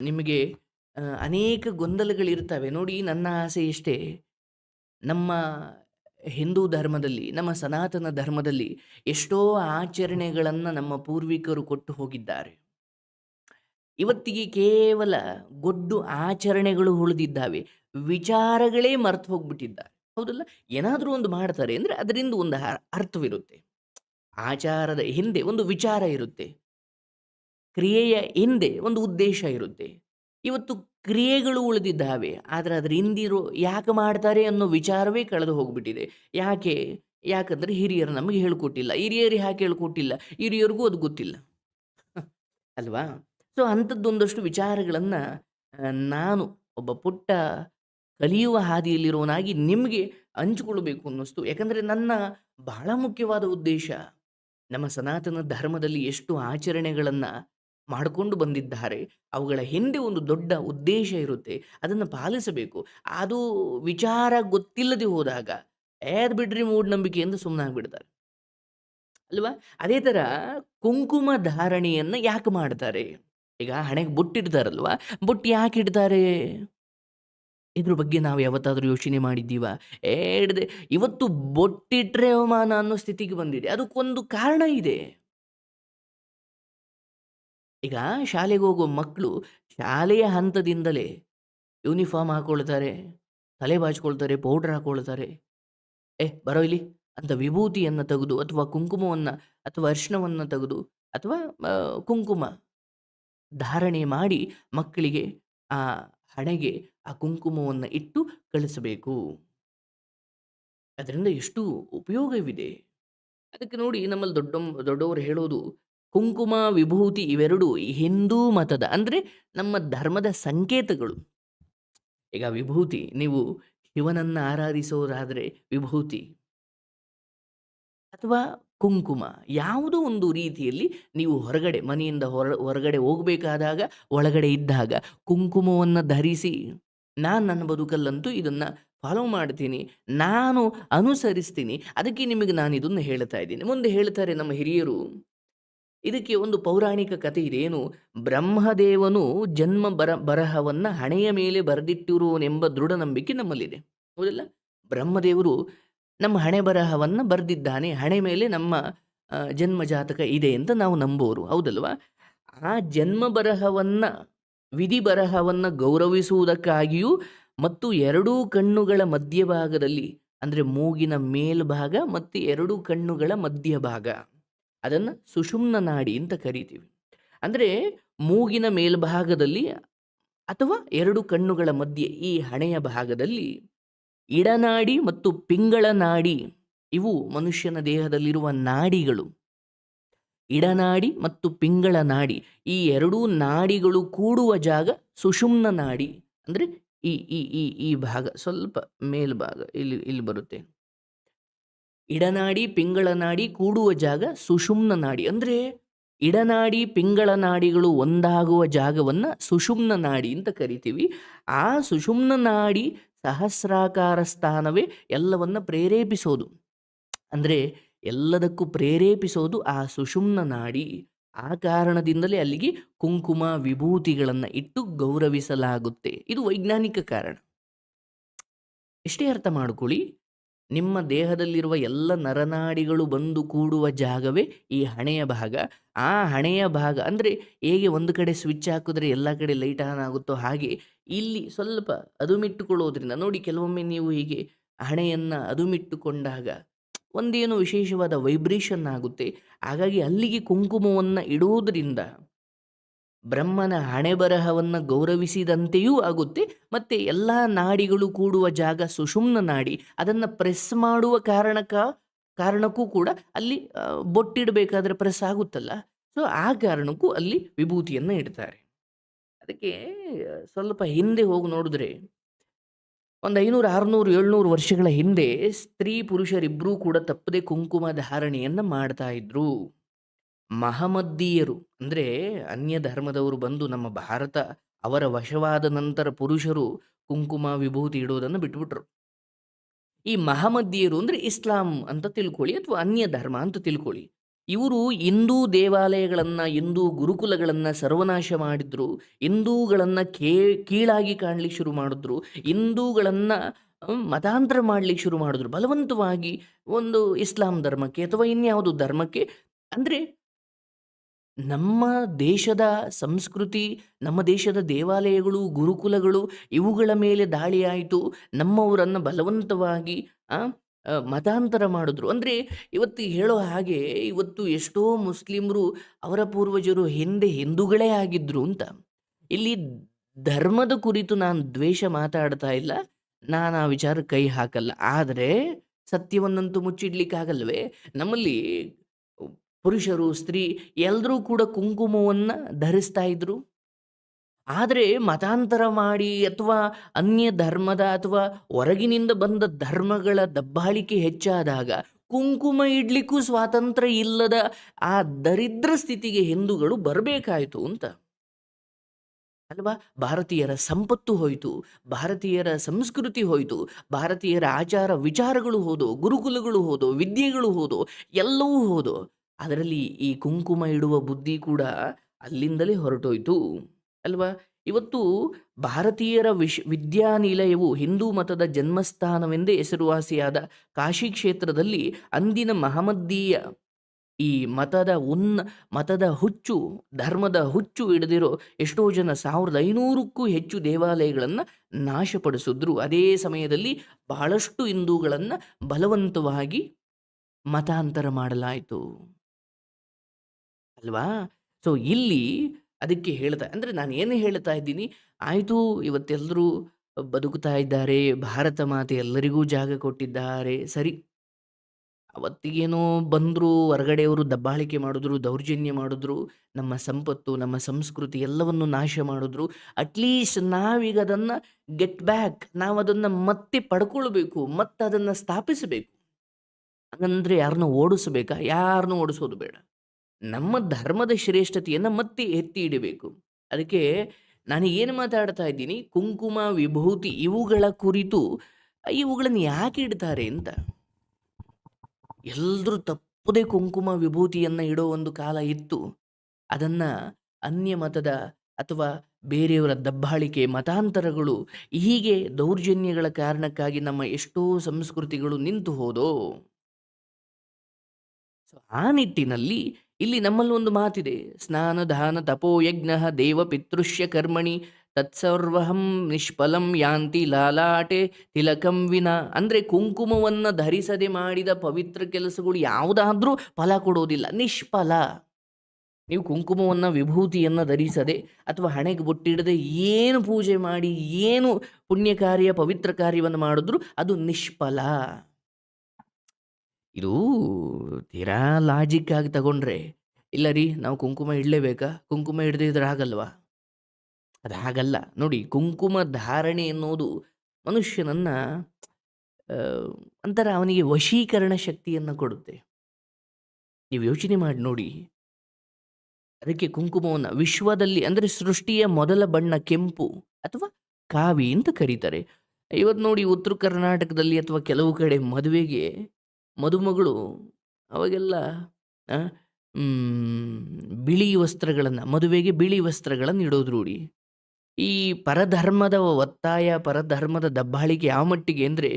ನಿಮಗೆ ಅನೇಕ ಗೊಂದಲಗಳಿರ್ತವೆ ನೋಡಿ, ನನ್ನ ಆಸೆ ಇಷ್ಟೇ. ನಮ್ಮ ಹಿಂದೂ ಧರ್ಮದಲ್ಲಿ, ನಮ್ಮ ಸನಾತನ ಧರ್ಮದಲ್ಲಿ ಎಷ್ಟೋ ಆಚರಣೆಗಳನ್ನು ನಮ್ಮ ಪೂರ್ವಿಕರು ಕೊಟ್ಟು ಹೋಗಿದ್ದಾರೆ. ಇವತ್ತಿಗೆ ಕೇವಲ ಗೊಡ್ಡು ಆಚರಣೆಗಳು ಉಳಿದಿದ್ದಾವೆ. ವಿಚಾರಗಳೇ ಮರ್ತು ಹೋಗ್ಬಿಟ್ಟಿದ್ದಾರೆ. ಹೌದಲ್ಲ? ಏನಾದರೂ ಒಂದು ಮಾಡ್ತಾರೆ ಅಂದರೆ, ಅದರಿಂದ ಒಂದು ಅರ್ಥವಿರುತ್ತೆ. ಆಚಾರದ ಹಿಂದೆ ಒಂದು ವಿಚಾರ ಇರುತ್ತೆ. ಕ್ರಿಯೆಯ ಹಿಂದೆ ಒಂದು ಉದ್ದೇಶ ಇರುತ್ತೆ. ಇವತ್ತು ಕ್ರಿಯೆಗಳು ಉಳಿದಿದ್ದಾವೆ, ಆದರೆ ಅದರ ಹಿಂದಿರೋ ಯಾಕೆ ಮಾಡ್ತಾರೆ ಅನ್ನೋ ವಿಚಾರವೇ ಕಳೆದು ಹೋಗ್ಬಿಟ್ಟಿದೆ. ಯಾಕೆ? ಯಾಕಂದ್ರೆ ಹಿರಿಯರು ನಮಗೆ ಹೇಳ್ಕೊಟ್ಟಿಲ್ಲ. ಹಿರಿಯರು ಯಾಕೆ ಹೇಳ್ಕೊಟ್ಟಿಲ್ಲ? ಹಿರಿಯರಿಗೂ ಅದು ಗೊತ್ತಿಲ್ಲ. ಅಲ್ವಾ? ಸೊ, ಅಂಥದ್ದೊಂದಷ್ಟು ವಿಚಾರಗಳನ್ನು ನಾನು ಒಬ್ಬ ಪುಟ್ಟ ಕಲಿಯುವ ಹಾದಿಯಲ್ಲಿರೋನಾಗಿ ನಿಮಗೆ ಹಂಚಿಕೊಳ್ಬೇಕು ಅನ್ನಿಸ್ತು. ಯಾಕಂದರೆ ನನ್ನ ಬಹಳ ಮುಖ್ಯವಾದ ಉದ್ದೇಶ, ನಮ್ಮ ಸನಾತನ ಧರ್ಮದಲ್ಲಿ ಎಷ್ಟು ಆಚರಣೆಗಳನ್ನು ಮಾಡಿಕೊಂಡು ಬಂದಿದ್ದಾರೆ. ಅವುಗಳ ಹಿಂದೆ ಒಂದು ದೊಡ್ಡ ಉದ್ದೇಶ ಇರುತ್ತೆ. ಅದನ್ನು ಪಾಲಿಸಬೇಕು. ಅದು ವಿಚಾರ ಗೊತ್ತಿಲ್ಲದೆ ಹೋದಾಗ ಏದ್ ಬಿಡ್ರಿ ಮೂಢನಂಬಿಕೆಯಿಂದ ಸುಮ್ಮನಾಗ್ಬಿಡ್ತಾರೆ ಅಲ್ವಾ? ಅದೇ ಥರ ಕುಂಕುಮ ಧಾರಣೆಯನ್ನು ಯಾಕೆ ಮಾಡ್ತಾರೆ? ಈಗ ಹಣೆಗೆ ಬುಟ್ಟಿಡ್ತಾರಲ್ವಾ ಬೊಟ್ಟು ಯಾಕೆ ಇಡ್ತಾರೆ? ಇದ್ರ ಬಗ್ಗೆ ನಾವು ಯಾವತ್ತಾದರೂ ಯೋಚನೆ ಮಾಡಿದ್ದೀವ? ಏಡ್ದೆ ಇವತ್ತು ಬೊಟ್ಟಿಟ್ರೆ ಅವಮಾನ ಅನ್ನೋ ಸ್ಥಿತಿಗೆ ಬಂದಿದೆ. ಅದಕ್ಕೊಂದು ಕಾರಣ ಇದೆ. ಈಗ ಶಾಲೆಗೆ ಹೋಗೋ ಮಕ್ಕಳು ಶಾಲೆಯ ಹಂತದಿಂದಲೇ ಯೂನಿಫಾರ್ಮ್ ಹಾಕ್ಕೊಳ್ತಾರೆ ತಲೆ ಬಾಚ್ಕೊಳ್ತಾರೆ, ಪೌಡರ್ ಹಾಕೊಳ್ತಾರೆ ಏ, ಬರೋ ಇಲ್ಲಿ. ಅಂತ ವಿಭೂತಿಯನ್ನು ತೆಗೆದು ಅಥವಾ ಕುಂಕುಮವನ್ನು ಅಥವಾ ಅರ್ಶಿನವನ್ನು ತೆಗೆದು ಅಥವಾ ಕುಂಕುಮ ಧಾರಣೆ ಮಾಡಿ ಮಕ್ಕಳಿಗೆ ಆ ಹಣೆಗೆ ಆ ಕುಂಕುಮವನ್ನು ಇಟ್ಟು ಕಳಿಸಬೇಕು. ಅದರಿಂದ ಎಷ್ಟು ಉಪಯೋಗವಿದೆ. ಅದಕ್ಕೆ ನೋಡಿ ನಮ್ಮಲ್ಲಿ ದೊಡ್ಡ ದೊಡ್ಡವರು ಹೇಳೋದು ಕುಂಕುಮ, ವಿಭೂತಿ ಇವೆರಡು ಹಿಂದೂ ಮತದ, ಅಂದರೆ ನಮ್ಮ ಧರ್ಮದ ಸಂಕೇತಗಳು. ಈಗ ವಿಭೂತಿ, ನೀವು ಶಿವನನ್ನು ಆರಾಧಿಸೋದಾದರೆ ವಿಭೂತಿ ಅಥವಾ ಕುಂಕುಮ, ಯಾವುದೋ ಒಂದು ರೀತಿಯಲ್ಲಿ ನೀವು ಹೊರಗಡೆ, ಮನೆಯಿಂದ ಹೊರ, ಹೊರಗಡೆ ಹೋಗಬೇಕಾದಾಗ, ಒಳಗಡೆ ಇದ್ದಾಗ ಕುಂಕುಮವನ್ನು ಧರಿಸಿ, ನಾನು ನನ್ನ ಬದುಕಲ್ಲಂತೂ ಇದನ್ನು ಫಾಲೋ ಮಾಡ್ತೀನಿ, ನಾನು ಅನುಸರಿಸ್ತೀನಿ, ಅದಕ್ಕೆ ನಿಮಗೆ ನಾನು ಇದನ್ನು ಹೇಳ್ತಾ ಇದ್ದೀನಿ. ಮುಂದೆ ಹೇಳ್ತಾರೆ ನಮ್ಮ ಹಿರಿಯರು. ಇದಕ್ಕೆ ಒಂದು ಪೌರಾಣಿಕ ಕಥೆ ಇದೇನು ಬ್ರಹ್ಮದೇವನು ಜನ್ಮ ಬರ, ಬರಹವನ್ನು ಹಣೆಯ ಮೇಲೆ ಬರೆದಿಟ್ಟಿರುವನೆಂಬ ದೃಢ ನಂಬಿಕೆ ನಮ್ಮಲ್ಲಿದೆ. ಹೌದಲ್ಲ? ಬ್ರಹ್ಮದೇವರು ನಮ್ಮ ಹಣೆ ಬರಹವನ್ನು ಬರೆದಿದ್ದಾನೆ. ಹಣೆ ಮೇಲೆ ನಮ್ಮ ಜನ್ಮ ಜಾತಕ ಇದೆ ಅಂತ ನಾವು ನಂಬೋರು. ಹೌದಲ್ವಾ? ಆ ಜನ್ಮ ಬರಹವನ್ನು, ವಿಧಿ ಬರಹವನ್ನು ಗೌರವಿಸುವುದಕ್ಕಾಗಿಯೂ ಮತ್ತು ಎರಡೂ ಕಣ್ಣುಗಳ ಮಧ್ಯಭಾಗದಲ್ಲಿ, ಅಂದರೆ ಮೂಗಿನ ಮೇಲ್ಭಾಗ ಮತ್ತು ಎರಡೂ ಕಣ್ಣುಗಳ ಮಧ್ಯಭಾಗ. ಅದನ್ನು ಸುಷುಮ್ನ ನಾಡಿ ಅಂತ ಕರಿತೀವಿ. ಅಂದರೆ ಮೂಗಿನ ಮೇಲ್ಭಾಗದಲ್ಲಿ ಅಥವಾ ಎರಡು ಕಣ್ಣುಗಳ ಮಧ್ಯೆ ಈ ಹಣೆಯ ಭಾಗದಲ್ಲಿ ಇಡನಾಡಿ ಮತ್ತು ಪಿಂಗಳ ನಾಡಿ ಇವು ಮನುಷ್ಯನ ದೇಹದಲ್ಲಿರುವ ನಾಡಿಗಳು. ಇಡನಾಡಿ ಮತ್ತು ಪಿಂಗಳ ನಾಡಿ ಈ ಎರಡೂ ನಾಡಿಗಳು ಕೂಡುವ ಜಾಗ ಸುಷುಮ್ನ ನಾಡಿ ಅಂದರೆ ಈ ಈ ಈ ಈ ಭಾಗ ಸ್ವಲ್ಪ ಮೇಲ್ಭಾಗ ಇಲ್ಲಿ ಇಲ್ಲಿ ಬರುತ್ತೆ. ಇಡನಾಡಿ ಪಿಂಗಳ ನಾಡಿ ಕೂಡುವ ಜಾಗ ಸುಷುಮ್ನ ನಾಡಿ. ಅಂದರೆ ಇಡನಾಡಿ ಪಿಂಗಳ ನಾಡಿಗಳು ಒಂದಾಗುವ ಜಾಗವನ್ನು ಸುಷುಮ್ನ ನಾಡಿ ಅಂತ ಕರಿತೀವಿ. ಆ ಸುಷುಮ್ನ ನಾಡಿ ಸಹಸ್ರಾಕಾರ ಸ್ಥಾನವೇ ಎಲ್ಲವನ್ನು ಪ್ರೇರೇಪಿಸೋದು. ಅಂದರೆ ಎಲ್ಲದಕ್ಕೂ ಪ್ರೇರೇಪಿಸೋದು ಆ ಸುಷುಮ್ನ ನಾಡಿ. ಆ ಕಾರಣದಿಂದಲೇ ಅಲ್ಲಿಗೆ ಕುಂಕುಮ ವಿಭೂತಿಗಳನ್ನು ಇಟ್ಟು ಗೌರವಿಸಲಾಗುತ್ತೆ. ಇದು ವೈಜ್ಞಾನಿಕ ಕಾರಣ. ಇಷ್ಟೇ ಅರ್ಥ ಮಾಡ್ಕೊಳ್ಳಿ. ನಿಮ್ಮ ದೇಹದಲ್ಲಿರುವ ಎಲ್ಲ ನರನಾಡಿಗಳು ಬಂದು ಕೂಡುವ ಜಾಗವೇ ಈ ಹಣೆಯ ಭಾಗ. ಆ ಹಣೆಯ ಭಾಗ ಅಂದರೆ ಹೇಗೆ ಒಂದು ಕಡೆ ಸ್ವಿಚ್ ಹಾಕಿದ್ರೆ ಎಲ್ಲ ಕಡೆ ಲೈಟ್ ಆನ್ ಆಗುತ್ತೋ ಹಾಗೆ ಇಲ್ಲಿ ಸ್ವಲ್ಪ ಅದುಮಿಟ್ಟುಕೊಳ್ಳೋದ್ರಿಂದ ನೋಡಿ ಕೆಲವೊಮ್ಮೆ ನೀವು ಹೀಗೆ ಹಣೆಯನ್ನು ಅದುಮಿಟ್ಟುಕೊಂಡಾಗ ಒಂದೇನು ವಿಶೇಷವಾದ ವೈಬ್ರೇಷನ್ ಆಗುತ್ತೆ. ಹಾಗಾಗಿ ಅಲ್ಲಿಗೆ ಕುಂಕುಮವನ್ನು ಇಡುವುದರಿಂದ ಬ್ರಹ್ಮನ ಹಣೆಬರಹವನ್ನು ಗೌರವಿಸಿದಂತೆಯೂ ಆಗುತ್ತೆ. ಮತ್ತು ಎಲ್ಲ ನಾಡಿಗಳು ಕೂಡುವ ಜಾಗ ಸುಷುಮ್ನ ನಾಡಿ. ಅದನ್ನು ಪ್ರೆಸ್ ಮಾಡುವ ಕಾರಣಕ್ಕ ಕಾರಣಕ್ಕೂ ಕೂಡ ಅಲ್ಲಿ ಬೊಟ್ಟಿಡಬೇಕಾದ್ರೆ ಪ್ರೆಸ್ ಆಗುತ್ತಲ್ಲ. ಸೊ, ಆ ಕಾರಣಕ್ಕೂ ಅಲ್ಲಿ ವಿಭೂತಿಯನ್ನು ಇಡ್ತಾರೆ. ಅದಕ್ಕೆ, ಸ್ವಲ್ಪ ಹಿಂದೆ ಹೋಗಿ ನೋಡಿದ್ರೆ, ಒಂದು ಐನೂರು, ಆರುನೂರು, ಏಳ್ನೂರು ವರ್ಷಗಳ ಹಿಂದೆ ಸ್ತ್ರೀ ಪುರುಷರಿಬ್ಬರೂ ಕೂಡ ತಪ್ಪದೆ ಕುಂಕುಮ ಧಾರಣೆಯನ್ನು ಮಾಡ್ತಾ ಇದ್ರು. ಮಹಮದ್ದೀಯರು ಅಂದರೆ ಅನ್ಯ ಧರ್ಮದವರು ಬಂದು ನಮ್ಮ ಭಾರತ ಅವರ ವಶವಾದ ನಂತರ ಪುರುಷರು ಕುಂಕುಮ, ವಿಭೂತಿ ಇಡೋದನ್ನು ಬಿಟ್ಬಿಟ್ರು. ಈ ಮಹಮದ್ದೀಯರು ಅಂದರೆ ಇಸ್ಲಾಂ ಅಂತ ತಿಳ್ಕೊಳ್ಳಿ ಅಥವಾ ಅನ್ಯ ಧರ್ಮ ಅಂತ ತಿಳ್ಕೊಳ್ಳಿ. ಇವರು ಹಿಂದೂ ದೇವಾಲಯಗಳನ್ನು, ಹಿಂದೂ ಗುರುಕುಲಗಳನ್ನು ಸರ್ವನಾಶ ಮಾಡಿದ್ರು, ಹಿಂದೂಗಳನ್ನು ಕೇ, ಕೀಳಾಗಿ ಕಾಣಲಿಕ್ಕೆ ಶುರು ಮಾಡಿದ್ರು, ಹಿಂದೂಗಳನ್ನು ಮತಾಂತರ ಮಾಡಲಿಕ್ಕೆ ಶುರು ಮಾಡಿದ್ರು. ಬಲವಂತವಾಗಿ ಒಂದು ಇಸ್ಲಾಂ ಧರ್ಮಕ್ಕೆ ಅಥವಾ ಇನ್ಯಾವುದು ಧರ್ಮಕ್ಕೆ, ಅಂದರೆ ನಮ್ಮ ದೇಶದ ಸಂಸ್ಕೃತಿ, ನಮ್ಮ ದೇಶದ ದೇವಾಲಯಗಳು, ಗುರುಕುಲಗಳು ಇವುಗಳ ಮೇಲೆ ದಾಳಿಯಾಯಿತು. ನಮ್ಮವರನ್ನು ಬಲವಂತವಾಗಿ ಮತಾಂತರ ಮಾಡಿದ್ರು. ಅಂದರೆ ಇವತ್ತು ಹೇಳೋ ಹಾಗೆ ಇವತ್ತು ಎಷ್ಟೋ ಮುಸ್ಲಿಮರು ಅವರ ಪೂರ್ವಜರು ಹಿಂದೆ ಹಿಂದೂಗಳೇ ಆಗಿದ್ರು ಅಂತ. ಇಲ್ಲಿ ಧರ್ಮದ ಕುರಿತು ನಾನು ದ್ವೇಷ ಮಾತಾಡ್ತಾ ಇಲ್ಲ. ನಾನು ಆ ವಿಚಾರ ಕೈ ಹಾಕಲ್ಲ. ಆದರೆ ಸತ್ಯವನ್ನಂತೂ ಮುಚ್ಚಿಡ್ಲಿಕ್ಕಾಗಲ್ವೇ? ನಮ್ಮಲ್ಲಿ ಪುರುಷರು, ಸ್ತ್ರೀ ಎಲ್ಲರೂ ಕೂಡ ಕುಂಕುಮವನ್ನು ಧರಿಸ್ತಾ ಇದ್ರು. ಆದರೆ ಮತಾಂತರ ಮಾಡಿ ಅಥವಾ ಅನ್ಯ ಧರ್ಮದ ಅಥವಾ ಹೊರಗಿನಿಂದ ಬಂದ ಧರ್ಮಗಳ ದಬ್ಬಾಳಿಕೆ ಹೆಚ್ಚಾದಾಗ ಕುಂಕುಮ ಇಡ್ಲಿಕ್ಕೂ ಸ್ವಾತಂತ್ರ್ಯ ಇಲ್ಲದ ಆ ದರಿದ್ರ ಸ್ಥಿತಿಗೆ ಹಿಂದೂಗಳು ಬರಬೇಕಾಯಿತು ಅಂತ. ಅಲ್ವಾ? ಭಾರತೀಯರ ಸಂಪತ್ತು ಹೋಯಿತು, ಭಾರತೀಯರ ಸಂಸ್ಕೃತಿ ಹೋಯಿತು, ಭಾರತೀಯರ ಆಚಾರ ವಿಚಾರಗಳು ಹೋದೋ ಗುರುಕುಲಗಳು ಹೋದೋ ವಿದ್ಯೆಗಳು ಹೋದೋ ಎಲ್ಲವೂ ಹೋದೋ ಅದರಲ್ಲಿ ಈ ಕುಂಕುಮ ಇಡುವ ಬುದ್ಧಿ ಕೂಡ ಅಲ್ಲಿಂದಲೇ ಹೊರಟೋಯ್ತು, ಅಲ್ವಾ? ಇವತ್ತು ಭಾರತೀಯರ ವಿಶ್, ವಿದ್ಯಾನಿಲಯವು ಹಿಂದೂ ಮತದ ಜನ್ಮಸ್ಥಾನವೆಂದೇ ಹೆಸರುವಾಸಿಯಾದ ಕಾಶಿ ಕ್ಷೇತ್ರದಲ್ಲಿ ಅಂದಿನ ಮಹಮ್ಮದೀಯ ಈ ಮತದ ಉನ್ನ ಮತದ ಹುಚ್ಚು, ಧರ್ಮದ ಹುಚ್ಚು ಹಿಡಿದಿರೋ ಎಷ್ಟೋ ಜನ ಸಾವಿರದ ಐನೂರಕ್ಕೂ ಹೆಚ್ಚು ದೇವಾಲಯಗಳನ್ನು ನಾಶಪಡಿಸಿದ್ರು. ಅದೇ ಸಮಯದಲ್ಲಿ ಬಹಳಷ್ಟು ಹಿಂದೂಗಳನ್ನು ಬಲವಂತವಾಗಿ ಮತಾಂತರ ಮಾಡಲಾಯಿತು. ಅಲ್ವಾ? ಸೊ, ಇಲ್ಲಿ ಅದಕ್ಕೆ ಹೇಳ್ತಾ, ಅಂದರೆ ನಾನು ಏನು ಹೇಳ್ತಾ ಇದ್ದೀನಿ, ಆಯಿತು ಇವತ್ತೆಲ್ಲರೂ ಬದುಕುತ್ತಾ ಇದ್ದಾರೆ, ಭಾರತ ಮಾತೆ ಎಲ್ಲರಿಗೂ ಜಾಗ ಕೊಟ್ಟಿದ್ದಾರೆ, ಸರಿ. ಅವತ್ತಿಗೇನೋ ಬಂದರು, ಹೊರಗಡೆಯವರು ದಬ್ಬಾಳಿಕೆ ಮಾಡಿದ್ರು, ದೌರ್ಜನ್ಯ ಮಾಡಿದ್ರು, ನಮ್ಮ ಸಂಪತ್ತು, ನಮ್ಮ ಸಂಸ್ಕೃತಿ ಎಲ್ಲವನ್ನು ನಾಶ ಮಾಡಿದ್ರು, ಅಟ್ಲೀಸ್ಟ್ ನಾವೀಗ ಅದನ್ನು ಗೆಟ್ ಬ್ಯಾಕ್ ನಾವು ಅದನ್ನು ಮತ್ತೆ ಪಡ್ಕೊಳ್ಬೇಕು ಮತ್ತೆ ಅದನ್ನು ಸ್ಥಾಪಿಸಬೇಕು. ಹಾಗಂದ್ರೆ ಯಾರನ್ನ ಓಡಿಸ್ಬೇಕಾ? ಯಾರನ್ನೂ ಓಡಿಸೋದು ಬೇಡ. ನಮ್ಮ ಧರ್ಮದ ಶ್ರೇಷ್ಠತೆಯನ್ನು ಮತ್ತೆ ಎತ್ತಿ ಇಡಬೇಕು ಅದಕ್ಕೆ ನಾನು ಏನು ಮಾತಾಡ್ತಾ ಇದ್ದೀನಿ, ಕುಂಕುಮ, ವಿಭೂತಿ ಇವುಗಳ ಕುರಿತು ಇವುಗಳನ್ನು ಯಾಕೆ ಇಡ್ತಾರೆ ಅಂತ? ಎಲ್ಲರೂ ತಪ್ಪದೇ ಕುಂಕುಮ, ವಿಭೂತಿಯನ್ನು ಇಡೋ ಒಂದು ಕಾಲ ಇತ್ತು. ಅದನ್ನು ಅನ್ಯ ಮತದ ಅಥವಾ ಬೇರೆಯವರ ದಬ್ಬಾಳಿಕೆ, ಮತಾಂತರಗಳು ಹೀಗೆ ದೌರ್ಜನ್ಯಗಳ ಕಾರಣಕ್ಕಾಗಿ ನಮ್ಮ ಎಷ್ಟೋ ಸಂಸ್ಕೃತಿಗಳು ನಿಂತು ಹೋದೋ. ಸೊ ಆ ನಿಟ್ಟಿನಲ್ಲಿ ಇಲ್ಲಿ ನಮ್ಮಲ್ಲಿ ಒಂದು ಮಾತಿದೆ. ಸ್ನಾನ, ದಾನ, ತಪೋ, ಯಜ್ಞ, ದೇವ, ಪಿತೃಷ್ಯ, ಕರ್ಮಣಿ, ತತ್ಸರ್ವಹಂ, ನಿಷ್ಫಲಂ, ಯಾಂತಿ, ಲಾಲಾಟೆ, ತಿಲಕಂ ವಿನ. ಅಂದರೆ ಕುಂಕುಮವನ್ನು ಧರಿಸದೆ ಮಾಡಿದ ಪವಿತ್ರ ಕೆಲಸಗಳು ಯಾವುದಾದ್ರೂ ಫಲ ಕೊಡೋದಿಲ್ಲ. ನಿಷ್ಫಲ. ನೀವು ಕುಂಕುಮವನ್ನು, ವಿಭೂತಿಯನ್ನು ಧರಿಸದೆ ಅಥವಾ ಹಣೆಗೆ ಬೊಟ್ಟಿಡದೆ ಏನು ಪೂಜೆ ಮಾಡಿ, ಏನು ಪುಣ್ಯ ಕಾರ್ಯ ಪವಿತ್ರ ಕಾರ್ಯವನ್ನು ಮಾಡಿದ್ರು ಅದು ನಿಷ್ಫಲ. ಇದು ತೀರಾ ಲಾಜಿಕ್ ಆಗಿ ತಗೊಂಡ್ರೆ, ಇಲ್ಲ ರೀ, ನಾವು ಕುಂಕುಮ ಇಡಲೇಬೇಕಾ? ಕುಂಕುಮ ಇಡದೇ ಇದ್ರೆ ಆಗಲ್ವಾ ಅದು ಹಾಗಲ್ಲ. ನೋಡಿ, ಕುಂಕುಮ ಧಾರಣೆ ಎನ್ನುವುದು ಮನುಷ್ಯನನ್ನ ಅಂತರ ಅವನಿಗೆ ವಶೀಕರಣ ಶಕ್ತಿಯನ್ನು ಕೊಡುತ್ತೆ. ನೀವು ಯೋಚನೆ ಮಾಡಿ ನೋಡಿ. ಅದಕ್ಕೆ ಕುಂಕುಮವನ್ನು ವಿಶ್ವದಲ್ಲಿ, ಅಂದರೆ ಸೃಷ್ಟಿಯ ಮೊದಲ ಬಣ್ಣ ಕೆಂಪು ಅಥವಾ ಕಾವಿ ಅಂತ ಕರೀತಾರೆ. ಇವತ್ತು ನೋಡಿ ಉತ್ತರ ಕರ್ನಾಟಕದಲ್ಲಿ ಅಥವಾ ಕೆಲವು ಕಡೆ ಮದುವೆಗೆ ಮದುಮಗಳು ಅವಾಗೆಲ್ಲ ಬಿಳಿ ವಸ್ತ್ರಗಳನ್ನು, ಮದುವೆಗೆ ಬಿಳಿ ವಸ್ತ್ರಗಳನ್ನು ಇಡೋದು ರೂಢಿ. ಈ ಪರಧರ್ಮದ ಒತ್ತಾಯ, ಪರಧರ್ಮದ ದಬ್ಬಾಳಿಕೆ ಯಾವ ಮಟ್ಟಿಗೆ ಅಂದರೆ,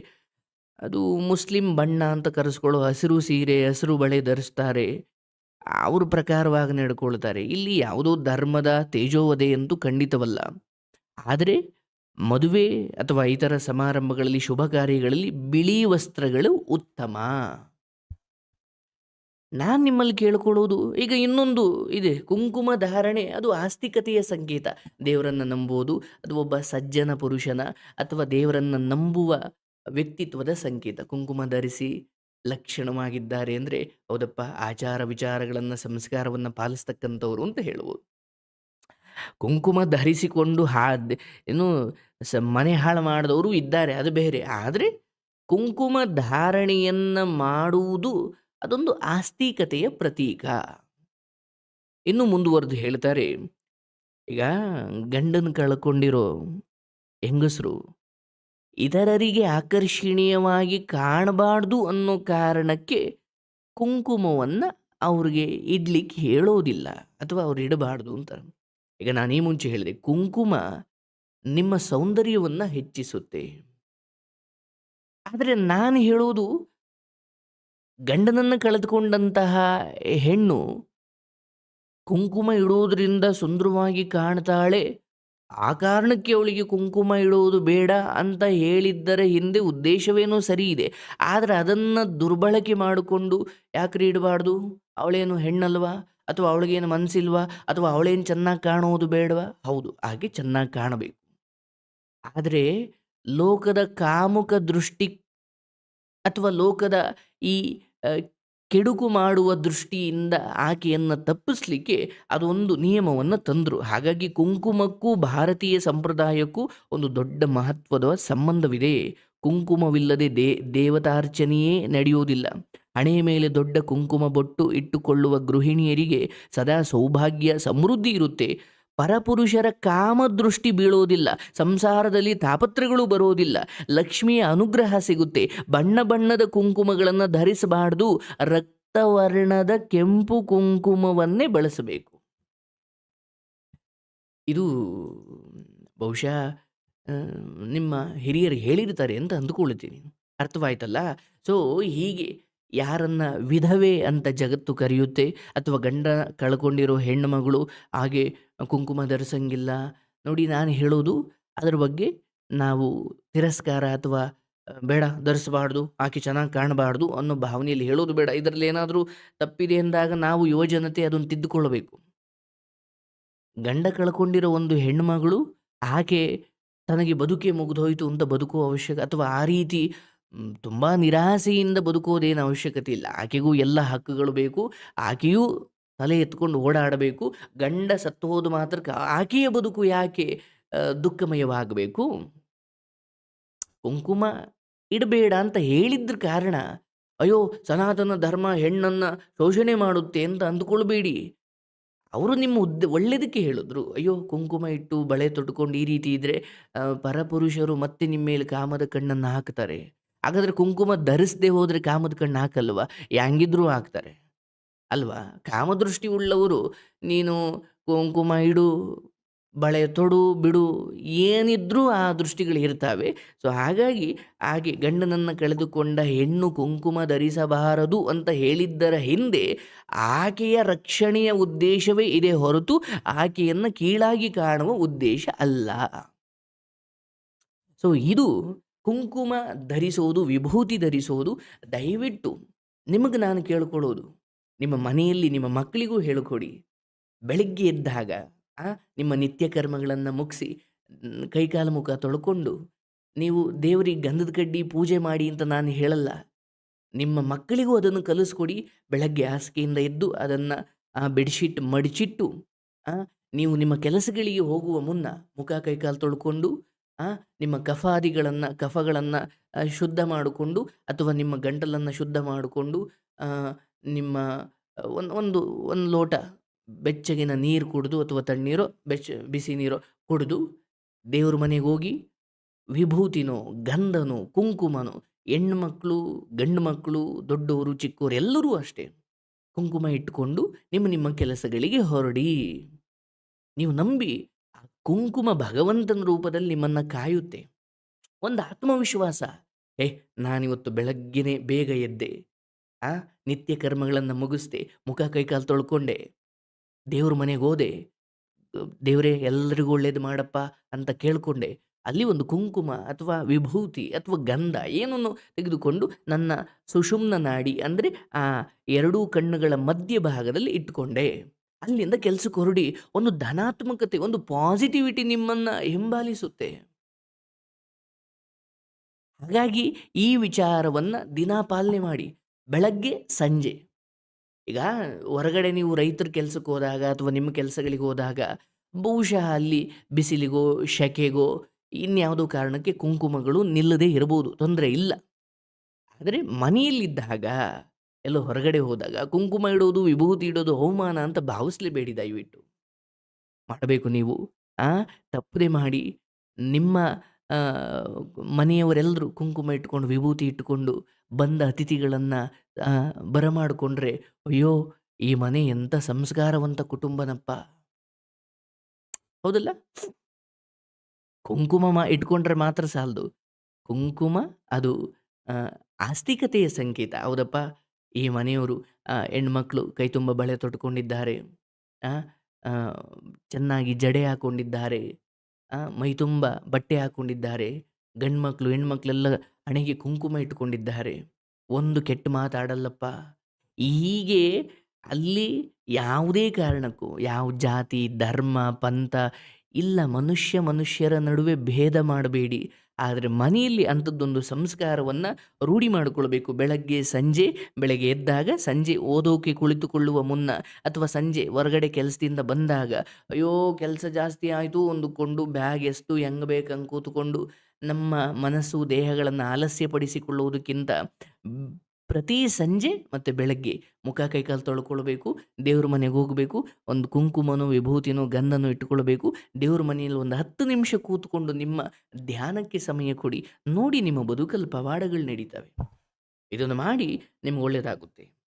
ಅದು ಮುಸ್ಲಿಂ ಬಣ್ಣ ಅಂತ ಕರೆಸ್ಕೊಳ್ಳೋ ಹಸಿರು ಸೀರೆ, ಹಸಿರು ಬಳೆ ಧರಿಸ್ತಾರೆ. ಅವ್ರ ಪ್ರಕಾರವಾಗಿ ನಡ್ಕೊಳ್ತಾರೆ. ಇಲ್ಲಿ ಯಾವುದೋ ಧರ್ಮದ ತೇಜೋವಧೆ ಅಂತೂ ಖಂಡಿತವಲ್ಲ. ಆದರೆ ಮದುವೆ ಅಥವಾ ಇತರ ಸಮಾರಂಭಗಳಲ್ಲಿ, ಶುಭ ಕಾರ್ಯಗಳಲ್ಲಿ ಬಿಳಿ ವಸ್ತ್ರಗಳು ಉತ್ತಮ. ನಾನು ನಿಮ್ಮಲ್ಲಿ ಕೇಳ್ಕೊಳ್ಳೋದು, ಈಗ ಇನ್ನೊಂದು ಇದೆ. ಕುಂಕುಮ ಧಾರಣೆ, ಅದು ಆಸ್ತಿಕತೆಯ ಸಂಕೇತ. ದೇವರನ್ನು ನಂಬುವುದು ಅದು ಒಬ್ಬ ಸಜ್ಜನ ಪುರುಷನ ಅಥವಾ ದೇವರನ್ನು ನಂಬುವ ವ್ಯಕ್ತಿತ್ವದ ಸಂಕೇತ. ಕುಂಕುಮ ಧರಿಸಿ ಲಕ್ಷಣವಾಗಿದ್ದಾರೆ ಅಂದರೆ, ಹೌದಪ್ಪ, ಆಚಾರ ವಿಚಾರಗಳನ್ನು, ಸಂಸ್ಕಾರವನ್ನು ಪಾಲಿಸ್ತಕ್ಕಂಥವ್ರು ಅಂತ ಹೇಳ್ಬೋದು. ಕುಂಕುಮ ಧರಿಸಿಕೊಂಡು ಹಾ ಏನು ಸ ಮನೆ ಹಾಳು ಮಾಡಿದವರು ಇದ್ದಾರೆ, ಅದು ಬೇರೆ. ಆದರೆ ಕುಂಕುಮ ಧಾರಣೆಯನ್ನು ಮಾಡುವುದು ಅದೊಂದು ಆಸ್ತಿಕತೆಯ ಪ್ರತೀಕ. ಇನ್ನು ಮುಂದುವರೆದು ಹೇಳ್ತಾರೆ, ಈಗ ಗಂಡನ ಕಳ್ಕೊಂಡಿರೋ ಹೆಂಗಸರು ಇತರರಿಗೆ ಆಕರ್ಷಣೀಯವಾಗಿ ಕಾಣಬಾರ್ದು ಅನ್ನೋ ಕಾರಣಕ್ಕೆ ಕುಂಕುಮವನ್ನು ಅವ್ರಿಗೆ ಇಡ್ಲಿಕ್ಕೆ ಹೇಳೋದಿಲ್ಲ ಅಥವಾ ಅವ್ರು ಇಡಬಾರ್ದು ಅಂತ. ಈಗ ನಾನು ಈ ಮುಂಚೆ ಹೇಳಿದೆ, ಕುಂಕುಮ ನಿಮ್ಮ ಸೌಂದರ್ಯವನ್ನು ಹೆಚ್ಚಿಸುತ್ತೆ. ಆದರೆ ನಾನು ಹೇಳುವುದು ಗಂಡನನ್ನು ಕಳೆದುಕೊಂಡಂತಹ ಹೆಣ್ಣು ಕುಂಕುಮ ಇಡುವುದರಿಂದ ಸುಂದರವಾಗಿ ಕಾಣ್ತಾಳೆ, ಆ ಕಾರಣಕ್ಕೆ ಅವಳಿಗೆ ಕುಂಕುಮ ಇಡುವುದು ಬೇಡ ಅಂತ ಹೇಳಿದ್ದರ ಹಿಂದೆ ಉದ್ದೇಶವೇನೋ ಸರಿ ಇದೆ ಆದರೆ ಅದನ್ನು ದುರ್ಬಳಕೆ ಮಾಡಿಕೊಂಡು ಯಾಕ್ರಿ ಇಡಬಾರ್ದು? ಅವಳೇನು ಹೆಣ್ಣಲ್ವಾ? ಅಥವಾ ಅವಳಿಗೇನು ಮನಸ್ಸಿಲ್ವಾ ಅಥವಾ ಅವಳೇನು ಚೆನ್ನಾಗಿ ಕಾಣುವುದು ಬೇಡವಾ? ಹೌದು, ಹಾಗೆ ಚೆನ್ನಾಗಿ ಕಾಣಬೇಕು. ಆದರೆ ಲೋಕದ ಕಾಮುಕ ದೃಷ್ಟಿ ಅಥವಾ ಲೋಕದ ಈ ಕೆಡುಕು ಮಾಡುವ ದೃಷ್ಟಿಯಿಂದ ಆಕೆಯನ್ನು ತಪ್ಪಿಸ್ಲಿಕ್ಕೆ ಅದೊಂದು ನಿಯಮವನ್ನು ತಂದರು. ಹಾಗಾಗಿ ಕುಂಕುಮಕ್ಕೂ ಭಾರತೀಯ ಸಂಪ್ರದಾಯಕ್ಕೂ ಒಂದು ದೊಡ್ಡ ಮಹತ್ವದ ಸಂಬಂಧವಿದೆ. ಕುಂಕುಮವಿಲ್ಲದೆ ದೇ, ದೇವತಾರ್ಚನೆಯೇ ನಡೆಯುವುದಿಲ್ಲ. ಹಣೆಯ ಮೇಲೆ ದೊಡ್ಡ ಕುಂಕುಮ ಬೊಟ್ಟು ಇಟ್ಟುಕೊಳ್ಳುವ ಗೃಹಿಣಿಯರಿಗೆ ಸದಾ ಸೌಭಾಗ್ಯ, ಸಮೃದ್ಧಿ ಇರುತ್ತೆ. ಪರಪುರುಷರ ಕಾಮದೃಷ್ಟಿ ಬೀಳೋದಿಲ್ಲ, ಸಂಸಾರದಲ್ಲಿ ತಾಪತ್ರಗಳು ಬರೋದಿಲ್ಲ, ಲಕ್ಷ್ಮಿಯ ಅನುಗ್ರಹ ಸಿಗುತ್ತೆ. ಬಣ್ಣ ಬಣ್ಣದ ಕುಂಕುಮಗಳನ್ನು ಧರಿಸಬಾರ್ದು, ರಕ್ತವರ್ಣದ ಕೆಂಪು ಕುಂಕುಮವನ್ನೇ ಬಳಸಬೇಕು. ಇದು ಬಹುಶಃ ನಿಮ್ಮ ಹಿರಿಯರು ಹೇಳಿರ್ತಾರೆ ಅಂತ ಅಂದುಕೊಳ್ಳುತ್ತೀನಿ. ಅರ್ಥವಾಯ್ತಲ್ಲ? ಸೊ ಹೀಗೆ ಯಾರನ್ನ ವಿಧವೆ ಅಂತ ಜಗತ್ತು ಕರೆಯುತ್ತೆ ಅಥವಾ ಗಂಡ ಕಳ್ಕೊಂಡಿರೋ ಹೆಣ್ಣು ಮಗಳು ಹಾಗೆ ಕುಂಕುಮ ಧರಿಸಂಗಿಲ್ಲ. ನೋಡಿ ನಾನು ಹೇಳೋದು ಅದರ ಬಗ್ಗೆ ನಾವು ತಿರಸ್ಕಾರ ಅಥವಾ ಬೇಡ ಧರಿಸಬಾರ್ದು, ಆಕೆ ಚೆನ್ನಾಗಿ ಕಾಣಬಾರ್ದು ಅನ್ನೋ ಭಾವನೆಯಲ್ಲಿ ಹೇಳೋದು ಬೇಡ. ಇದರಲ್ಲಿ ಏನಾದರೂ ತಪ್ಪಿದೆ ಅಂದಾಗ ನಾವು ಯುವಜನತೆ ಅದನ್ನು ತಿದ್ದುಕೊಳ್ಳಬೇಕು. ಗಂಡ ಕಳ್ಕೊಂಡಿರೋ ಒಂದು ಹೆಣ್ಣುಮಗಳು ಆಕೆ ತನಗೆ ಬದುಕೆ ಮುಗಿದೋಯ್ತು ಅಂತ ಬದುಕುವ ಅವಶ್ಯಕ ಅಥವಾ ಆ ರೀತಿ ತುಂಬಾ ನಿರಾಸೆಯಿಂದ ಬದುಕೋದೇನು ಅವಶ್ಯಕತೆ ಇಲ್ಲ. ಆಕೆಗೂ ಎಲ್ಲ ಹಕ್ಕುಗಳು ಬೇಕು. ಆಕೆಯೂ ತಲೆ ಎತ್ಕೊಂಡು ಓಡಾಡಬೇಕು. ಗಂಡ ಸತ್ತು ಮಾತ್ರ ಆಕೆಯ ಬದುಕು ಯಾಕೆ ದುಃಖಮಯವಾಗಬೇಕು? ಕುಂಕುಮ ಇಡಬೇಡ ಅಂತ ಹೇಳಿದ್ರ ಕಾರಣ, ಅಯ್ಯೋ, ಸನಾತನ ಧರ್ಮ ಹೆಣ್ಣನ್ನು ಶೋಷಣೆ ಮಾಡುತ್ತೆ ಅಂತ ಅಂದುಕೊಳ್ಬೇಡಿ. ಅವರು ನಿಮ್ಮ ಉದ್ದ, ಒಳ್ಳೇದಕ್ಕೆ ಹೇಳಿದ್ರು. ಅಯ್ಯೋ, ಕುಂಕುಮ ಇಟ್ಟು ಬಳೆ ತೊಟ್ಕೊಂಡು ಈ ರೀತಿ ಇದ್ರೆ ಪರಪುರುಷರು ಮತ್ತೆ ನಿಮ್ಮ ಮೇಲೆ ಕಾಮದ ಕಣ್ಣನ್ನು ಹಾಕ್ತಾರೆ. ಹಾಗಾದ್ರೆ ಕುಂಕುಮ ಧರಿಸದೆ ಹೋದರೆ ಕಾಮದ ಕಣ್ಣು ಹಾಕಲ್ವಾ? ಹೆಂಗಿದ್ರೂ ಹಾಕ್ತಾರೆ. ಅಲ್ವಾ? ಕಾಮದೃಷ್ಟಿ ಉಳ್ಳವರು ನೀನು ಕುಂಕುಮ ಇಡು, ಬಳೆ ತೊಡು, ಬಿಡು, ಏನಿದ್ರೂ ಆ ದೃಷ್ಟಿಗಳು ಇರ್ತಾವೆ. ಸೊ, ಹಾಗಾಗಿ ಹಾಗೆ ಗಂಡನನ್ನು ಕಳೆದುಕೊಂಡ ಹೆಣ್ಣು ಕುಂಕುಮ ಧರಿಸಬಾರದು ಅಂತ ಹೇಳಿದ್ದರ ಹಿಂದೆ ಆಕೆಯ ರಕ್ಷಣೆಯ ಉದ್ದೇಶವೇ ಇದೆ ಹೊರತು ಆಕೆಯನ್ನು ಕೀಳಾಗಿ ಕಾಣುವ ಉದ್ದೇಶ ಅಲ್ಲ. ಸೊ, ಇದು ಕುಂಕುಮ ಧರಿಸೋದು ವಿಭೂತಿ ಧರಿಸೋದು ದಯವಿಟ್ಟು ನಿಮಗೆ ನಾನು ಕೇಳ್ಕೊಳ್ಳೋದು ನಿಮ್ಮ ಮನೆಯಲ್ಲಿ ನಿಮ್ಮ ಮಕ್ಕಳಿಗೂ ಹೇಳಿಕೊಡಿ. ಬೆಳಗ್ಗೆ ಎದ್ದಾಗ ಆ, ನಿಮ್ಮ ನಿತ್ಯ ಕರ್ಮಗಳನ್ನು ಮುಗಿಸಿ ಕೈಕಾಲ ಮುಖ ತೊಳ್ಕೊಂಡು ನೀವು ದೇವರಿಗೆ ಗಂಧದ ಕಡ್ಡಿ ಪೂಜೆ ಮಾಡಿ ಅಂತ ನಾನು ಹೇಳಲ್ಲ. ನಿಮ್ಮ ಮಕ್ಕಳಿಗೂ ಅದನ್ನು ಕಲಿಸ್ಕೊಡಿ. ಬೆಳಗ್ಗೆ ಹಾಸಿಗೆಯಿಂದ ಎದ್ದು ಅದನ್ನು ಬೆಡ್ಶೀಟ್ ಮಡಿಚಿಟ್ಟು ಆ, ನೀವು ನಿಮ್ಮ ಕೆಲಸಗಳಿಗೆ ಹೋಗುವ ಮುನ್ನ ಮುಖ ಕೈಕಾಲು ತೊಳ್ಕೊಂಡು ಆ, ನಿಮ್ಮ ಕಫಾದಿಗಳನ್ನು, ಕಫಗಳನ್ನು ಶುದ್ಧ ಮಾಡಿಕೊಂಡು ಅಥವಾ ನಿಮ್ಮ ಗಂಟಲನ್ನು ಶುದ್ಧ ಮಾಡಿಕೊಂಡು ನಿಮ್ಮ ಒಂದು ಒಂದು ಒಂದು ಲೋಟ ಬೆಚ್ಚಗಿನ ನೀರು ಕುಡಿದು ಅಥವಾ ತಣ್ಣೀರೋ, ಬೆಚ್ಚ, ಬಿಸಿ ನೀರೋ ಕುಡಿದು ದೇವ್ರ ಮನೆಗೆ ಹೋಗಿ ವಿಭೂತಿನೋ, ಗಂಧನೋ, ಕುಂಕುಮನೋ, ಹೆಣ್ಣು ಮಕ್ಕಳು ಗಂಡು ಮಕ್ಕಳು ದೊಡ್ಡವರು ಚಿಕ್ಕವರು ಎಲ್ಲರೂ ಅಷ್ಟೇ ಕುಂಕುಮ ಇಟ್ಟುಕೊಂಡು ನಿಮ್ಮ ನಿಮ್ಮ ಕೆಲಸಗಳಿಗೆ ಹೊರಡಿ. ನೀವು ನಂಬಿ ಕುಂಕುಮ ಭಗವಂತನ ರೂಪದಲ್ಲಿ ನಿಮ್ಮನ್ನು ಕಾಯುತ್ತೆ. ಒಂದು ಆತ್ಮವಿಶ್ವಾಸ. ಏ ನಾನಿವತ್ತು ಬೆಳಗ್ಗೆನೆ ಬೇಗ ಎದ್ದೆ. ಆ, ನಿತ್ಯ ಕರ್ಮಗಳನ್ನು ಮುಗಿಸ್ದೆ, ಮುಖ ಕೈಕಾಲು ತೊಳ್ಕೊಂಡೆ. ದೇವ್ರ ಮನೆಗೆ ಹೋದೆ. ದೇವರೇ ಎಲ್ಲರಿಗೂ ಒಳ್ಳೇದು ಮಾಡಪ್ಪ ಅಂತ ಕೇಳ್ಕೊಂಡೆ. ಅಲ್ಲಿ ಒಂದು ಕುಂಕುಮ ಅಥವಾ ವಿಭೂತಿ ಅಥವಾ ಗಂಧ ಏನನ್ನು ತೆಗೆದುಕೊಂಡು ನನ್ನ ಸುಷುಮ್ನ ನಾಡಿ ಅಂದರೆ ಆ ಎರಡೂ ಕಣ್ಣುಗಳ ಮಧ್ಯ ಭಾಗದಲ್ಲಿ ಇಟ್ಟುಕೊಂಡೆ ಅಲ್ಲಿಂದ ಕೆಲಸಕ್ಕೆ ಹೊರಡಿ ಒಂದು ಧನಾತ್ಮಕತೆ, ಒಂದು ಪಾಸಿಟಿವಿಟಿ ನಿಮ್ಮನ್ನ ಹಿಂಬಾಲಿಸುತ್ತೆ. ಹಾಗಾಗಿ ಈ ವಿಚಾರವನ್ನ ದಿನ ಪಾಲನೆ ಮಾಡಿ, ಬೆಳಗ್ಗೆ, ಸಂಜೆ. ಈಗ ಹೊರಗಡೆ ನೀವು ರೈತರ ಕೆಲಸಕ್ಕೆ ಹೋದಾಗ ಅಥವಾ ನಿಮ್ಮ ಕೆಲಸಗಳಿಗೆ ಹೋದಾಗ, ಬಹುಶಃ ಅಲ್ಲಿ ಬಿಸಿಲಿಗೋ, ಶೆಕೆಗೋ, ಇನ್ಯಾವುದೋ ಕಾರಣಕ್ಕೆ ಕುಂಕುಮಗಳು ನಿಲ್ಲದೇ ಇರಬಹುದು, ತೊಂದರೆ ಇಲ್ಲ. ಆದರೆ ಮನೆಯಲ್ಲಿದ್ದಾಗ ಎಲ್ಲೋ ಹೊರಗಡೆ ಹೋದಾಗ ಕುಂಕುಮ ಇಡೋದು, ವಿಭೂತಿ ಇಡೋದು ಅವಮಾನ ಅಂತ ಭಾವಿಸ್ಲೇಬೇಡಿ ದಯವಿಟ್ಟು. ಮಾಡಬೇಕು ನೀವು. ಆ, ತಪ್ಪದೆ ಮಾಡಿ ನಿಮ್ಮ ಮನೆಯವರೆಲ್ಲರೂ ಕುಂಕುಮ ಇಟ್ಕೊಂಡು ವಿಭೂತಿ ಇಟ್ಟುಕೊಂಡು ಬಂದ ಅತಿಥಿಗಳನ್ನು ಬರಮಾಡಿಕೊಂಡ್ರೆ, ಅಯ್ಯೋ, ಈ ಮನೆ ಎಂಥ ಸಂಸ್ಕಾರವಂತ ಕುಟುಂಬನಪ್ಪ. ಹೌದಲ್ಲ? ಕುಂಕುಮ ಮಾ, ಇಟ್ಕೊಂಡ್ರೆ ಮಾತ್ರ ಸಾಲದು. ಕುಂಕುಮ ಅದು ಆಸ್ತಿಕತೆಯ ಸಂಕೇತ. ಹೌದಪ್ಪ? ಈ ಮನೆಯವರು ಹೆಣ್ಮಕ್ಳು ಕೈ ತುಂಬ ಬಳೆ ತೊಟ್ಕೊಂಡಿದ್ದಾರೆ ಚೆನ್ನಾಗಿ ಜಡೆ ಹಾಕೊಂಡಿದ್ದಾರೆ ಮೈ ತುಂಬ ಬಟ್ಟೆ ಹಾಕೊಂಡಿದ್ದಾರೆ, ಗಂಡ್ಮಕ್ಳು, ಹೆಣ್ಮಕ್ಳೆಲ್ಲ ಹಣೆಗೆ ಕುಂಕುಮ ಇಟ್ಕೊಂಡಿದ್ದಾರೆ. ಒಂದು ಕೆಟ್ಟ ಮಾತಾಡಲ್ಲಪ್ಪ. ಹೀಗೆ ಅಲ್ಲಿ ಯಾವುದೇ ಕಾರಣಕ್ಕೂ, ಯಾವ ಜಾತಿ, ಧರ್ಮ, ಪಂಥ, ಇಲ್ಲ ಮನುಷ್ಯ ಮನುಷ್ಯರ ನಡುವೆ ಭೇದ ಮಾಡಬೇಡಿ. ಆದರೆ ಮನೆಯಲ್ಲಿ ಅಂಥದ್ದೊಂದು ಸಂಸ್ಕಾರವನ್ನು ರೂಢಿ ಮಾಡಿಕೊಳ್ಬೇಕು. ಬೆಳಗ್ಗೆ, ಸಂಜೆ, ಬೆಳಗ್ಗೆ ಎದ್ದಾಗ, ಸಂಜೆ ಓದೋಕೆ ಕುಳಿತುಕೊಳ್ಳುವ ಮುನ್ನ ಅಥವಾ ಸಂಜೆ ಹೊರಗಡೆ ಕೆಲಸದಿಂದ ಬಂದಾಗ, ಅಯ್ಯೋ, ಕೆಲಸ ಜಾಸ್ತಿ ಆಯಿತು ಅಂದುಕೊಂಡು ಬ್ಯಾಗ್ ಎಷ್ಟು ಹೆಂಗೆ ಬೇಕಂಗೆ ಕೂತ್ಕೊಂಡು ನಮ್ಮ ಮನಸ್ಸು, ದೇಹಗಳನ್ನು ಆಲಸ್ಯಪಡಿಸಿಕೊಳ್ಳುವುದಕ್ಕಿಂತ ಪ್ರತಿ ಸಂಜೆ ಮತ್ತು ಬೆಳಗ್ಗೆ ಮುಖ ಕೈಕಾಲು ತೊಳ್ಕೊಳ್ಬೇಕು, ದೇವ್ರ ಮನೆಗೆ ಹೋಗಬೇಕು, ಒಂದು ಕುಂಕುಮನೋ, ವಿಭೂತಿನೋ, ಗಂಧನೋ ಇಟ್ಟುಕೊಳ್ಬೇಕು. ದೇವ್ರ ಮನೆಯಲ್ಲಿ ಒಂದು ಹತ್ತು ನಿಮಿಷ ಕೂತ್ಕೊಂಡು ನಿಮ್ಮ ಧ್ಯಾನಕ್ಕೆ ಸಮಯ ಕೊಡಿ. ನೋಡಿ ನಿಮ್ಮ ಬದುಕಲ್ಲಿ ಪವಾಡಗಳು ನಡೀತವೆ. ಇದನ್ನು ಮಾಡಿ ನಿಮ್ಗೆ ಒಳ್ಳೆಯದಾಗುತ್ತೆ.